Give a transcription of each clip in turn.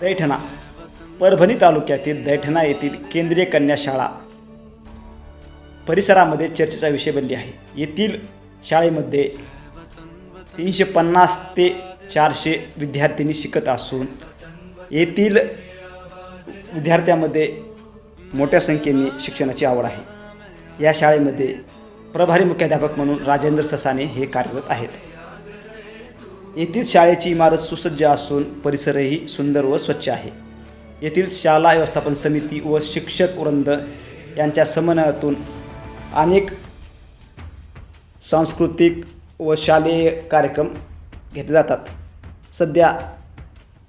दैठणा परभणी तालुक्यातील दैठणा येथील केंद्रीय कन्या शाळा. परिसरामध्ये चर्चेचा विषय बनली आहे. येथील शाळेमध्ये तीनशे पन्नास ते चारशे विद्यार्थिनी शिकत असून येथील विद्यार्थ्यांमध्ये मोठ्या संख्येने शिक्षणाची आवड आहे. या शाळेमध्ये प्रभारी मुख्याध्यापक म्हणून राजेंद्र ससाने हे कार्यरत आहेत. येथील शाळेची इमारत सुसज्ज असून परिसरही सुंदर व स्वच्छ आहे. येथील शाळा व्यवस्थापन समिती व शिक्षक वृंद यांच्या समन्वयातून अनेक सांस्कृतिक व शालेय कार्यक्रम घेतले जातात. सध्या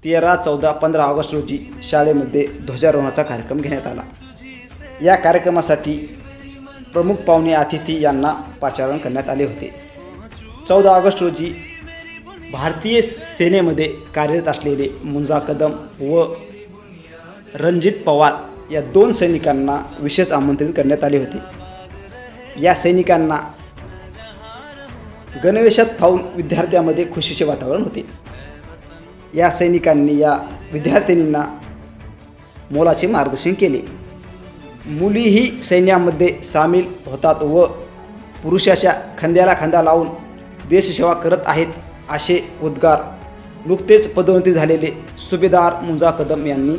तेरा चौदा पंधरा ऑगस्ट रोजी शाळेमध्ये ध्वजारोहणाचा कार्यक्रम घेण्यात आला. या कार्यक्रमासाठी प्रमुख पाहुणे अतिथी यांना पाचारण करण्यात आले होते. चौदा ऑगस्ट रोजी भारतीय सेनेमध्ये कार्यरत असलेले मुंजा कदम व रणजित पवार या दोन सैनिकांना विशेष आमंत्रित करण्यात आले होते. या सैनिकांना गणवेशात पाहून विद्यार्थ्यांमध्ये खुशीचे वातावरण होते. या सैनिकांनी या विद्यार्थिनींना मोलाचे मार्गदर्शन केले. मुलीही सैन्यामध्ये सामील होतात व पुरुषाच्या खांद्याला खांदा लावून देशसेवा करत आहेत. असे उद्गार नुकतेच पदोन्नती झालेले सुभेदार मुंजा कदम यांनी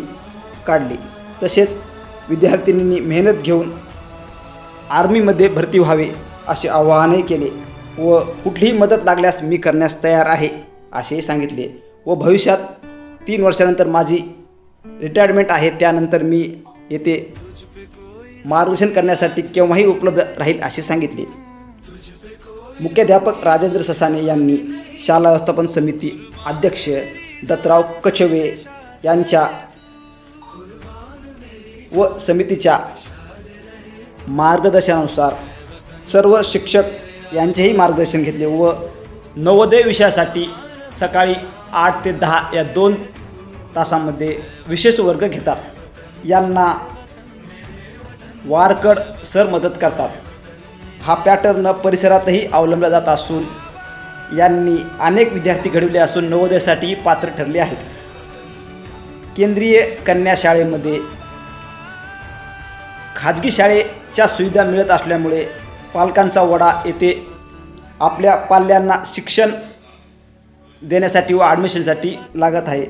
काढले. तसेच विद्यार्थिनींनी मेहनत घेऊन आर्मीमध्ये भरती व्हावे असे आवाहनही केले व कुठलीही मदत लागल्यास मी करण्यास तयार आहे असेही सांगितले व भविष्यात तीन वर्षानंतर माझी रिटायरमेंट आहे त्यानंतर मी येथे मार्गदर्शन करण्यासाठी केव्हाही उपलब्ध राहील असे सांगितले. मुख्याध्यापक राजेंद्र ससाने यांनी शाला व्यवस्थापन समिती अध्यक्ष दत्तराव कचवे यांच्या व समितीच्या मार्गदर्शनानुसार सर्व शिक्षक यांचेही मार्गदर्शन घेतले व नवोदय विषयासाठी सकाळी आठ ते दहा या दोन तासामध्ये विशेष वर्ग घेतात. यांना वारकड सर मदत करतात. हा पॅटर्न परिसरातही अवलंबला जात असून यांनी अनेक विद्यार्थी घडविले असून नवोदयासाठी पात्र ठरले आहेत. केंद्रीय कन्या शाळेमध्ये खाजगी शाळेच्या सुविधा मिळत असल्यामुळे पालकांचा वडा येथे आपल्या पाल्यांना शिक्षण देण्यासाठी व ॲडमिशनसाठी लागत आहे.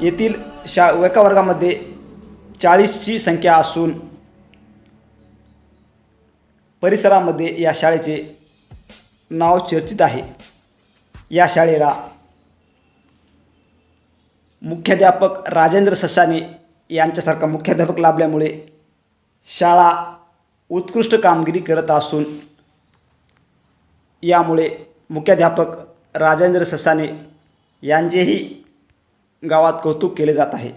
येथील शा एका वर्गामध्ये चाळीसची संख्या असून परिसरामध्ये या शाळेचे नाव चर्चित आहे. या शाळेला मुख्याध्यापक राजेंद्र ससाने यांच्यासारखा मुख्याध्यापक लाभल्यामुळे शाळा उत्कृष्ट कामगिरी करत असून यामुळे मुख्याध्यापक राजेंद्र ससाने यांचेही गावात कौतुक केले जात आहे.